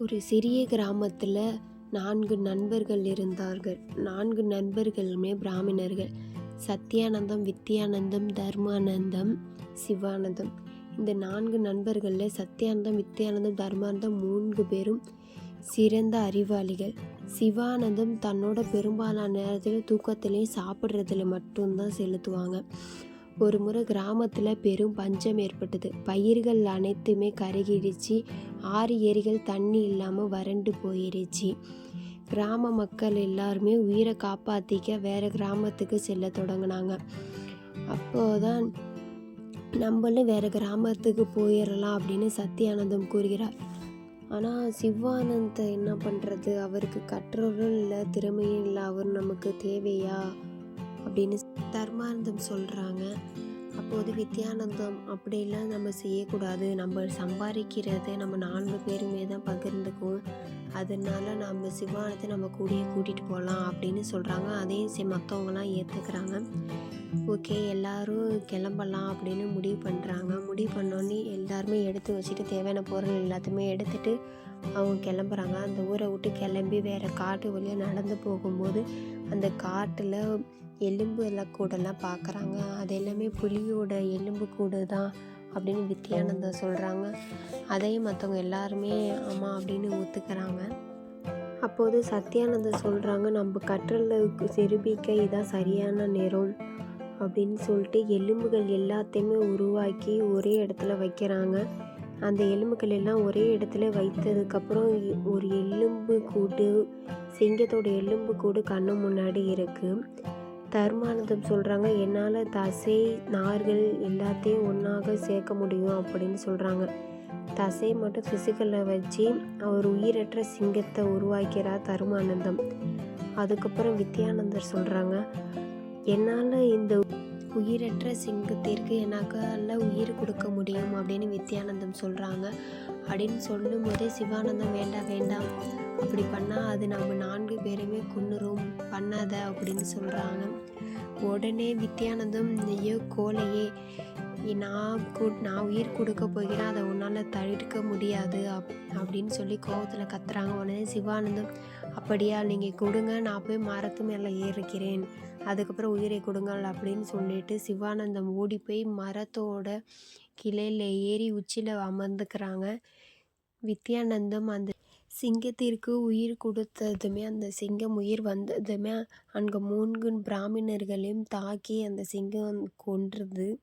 ஒரு சிறிய கிராமத்தில் நான்கு நண்பர்கள் இருந்தார்கள். நான்கு நண்பர்களுமே பிராமணர்கள். சத்யானந்தம் வித்யானந்தம் தர்மானந்தம் சிவானந்தம். இந்த நான்கு நண்பர்களில் சத்யானந்தம் வித்யானந்தம் தர்மானந்தம் மூன்று பேரும் சிறந்த அறிவாளிகள். சிவானந்தம் தன்னோட பெரும்பாலான நேரத்தில் தூக்கத்திலையும் சாப்பிட்றதுல மட்டும்தான் செலுத்துவாங்க. ஒரு முறை கிராமத்தில் பெரும் பஞ்சம் ஏற்பட்டது. பயிர்கள் அனைத்துமே கருகிடுச்சு. ஆறு ஏரிகள் தண்ணி இல்லாமல் வறண்டு போயிடுச்சு கிராம மக்கள் எல்லாருமே உயிரை காப்பாற்றிக்க வேறு கிராமத்துக்கு செல்ல தொடங்கினாங்க. அப்போதான் நம்மளும் வேறு கிராமத்துக்கு போயிடலாம் அப்படின்னு சத்யானந்தம் கூறுகிறார். ஆனால் சிவானந்த என்ன பண்ணுறது அவருக்கு கற்றவரும் இல்லை திறமையும் இல்லை அவர் நமக்கு தேவையா? அப்படின்னு தர்மானந்தம் சொல்கிறாங்க அப்போது வித்யானந்தம் அப்படிலாம் நம்ம செய்யக்கூடாது. நம்ம சம்பாதிக்கிறத நம்ம நான்கு பேருமே தான் பகிர்ந்துக்குவோம் அதனால நம்ம சிவானத்தை நம்ம கூடயே கூட்டிகிட்டு போகலாம் அப்படின்னு சொல்கிறாங்க அதையும் சரி மற்றவங்களாம் ஏற்றுக்கிறாங்க ஓகே எல்லாரும் கிளம்பலாம் அப்படின்னு முடிவு பண்ணுறாங்க முடிவு பண்ணோன்னே எல்லாருமே எடுத்து வச்சுட்டு தேவையான பொருள் எல்லாத்தையுமே எடுத்துகிட்டு அவங்க கிளம்புறாங்க. அந்த ஊரை விட்டு கிளம்பி வேறு காட்டு வழியாக நடந்து போகும்போது அந்த காட்டில் எலும்பு எல்லாம் கூடெல்லாம் பார்க்குறாங்க அது எல்லாமே புலியோட எலும்பு கூடு தான் அப்படின்னு வித்யானந்தா சொல்கிறாங்க அதையும் மற்றவங்க எல்லாருமே ஆமாம் அப்படின்னு ஒத்துக்கிறாங்க. அப்போது சத்யானந்தா சொல்கிறாங்க நம்ம கற்றலுக்கு செருபிக்க இதான் சரியான நேரம் அப்படின்னு சொல்லிட்டு எலும்புகள் எல்லாத்தையுமே உருவாக்கி ஒரே இடத்துல வைக்கிறாங்க. அந்த எலும்புகள் எல்லாம் ஒரே இடத்துல வைத்ததுக்கப்புறம் ஒரு எலும்பு கூடு சிங்கத்தோட எலும்பு கூடு கண்ணு முன்னாடி இருக்குது தர்மானந்தம் சொல்கிறாங்க என்னால் தசை நார்கள் எல்லாத்தையும் ஒன்றாக சேர்க்க முடியும் அப்படின்னு சொல்கிறாங்க தசை மட்டும் ஃபிசிக்கலில் வச்சு அவர் உயிரற்ற சிங்கத்தை உருவாக்கிறார் தருமானந்தம். அதுக்கப்புறம் வித்யானந்தர் சொல்கிறாங்க என்னால் இந்த உயிரற்ற சிங்கத்திற்கு என்னால் உயிர் கொடுக்க முடியும் அப்படின்னு வித்யானந்தம் சொல்கிறாங்க அப்படின்னு சொல்லும் போதே சிவானந்தம் வேண்டாம் வேண்டாம் அப்படி பண்ணால் அது நம்ம நான்கு பேருமே கொன்னுரும் பண்ணாத அப்படின்னு சொல்கிறாங்க உடனே வித்யானந்தம் ஐயோ கோலையே நான் கு நான் உயிர் கொடுக்க போகிறேன். அதை உன்னால் தடுக்க முடியாது அப் அப்படின்னு சொல்லி கோபத்தில் கத்துறாங்க உடனே சிவானந்தம். அப்படியா நீங்கள் கொடுங்க. நான் போய் மரத்து மேலே ஏறிக்கிறேன் அதுக்கப்புறம் உயிரை கொடுங்கள் அப்படின்னு சொல்லிட்டு சிவானந்தம் ஓடி போய் மரத்தோட கிளையில் ஏறி உச்சியில் அமர்ந்துக்கிறாங்க. வித்யானந்தம் அந்த சிங்கத்திற்கு உயிர் கொடுத்ததுமே அந்த சிங்கம் உயிர் வந்ததுமே அங்கே மூன்கு பிராமணர்களையும் தாக்கி அந்த சிங்கம் கொன்றுது.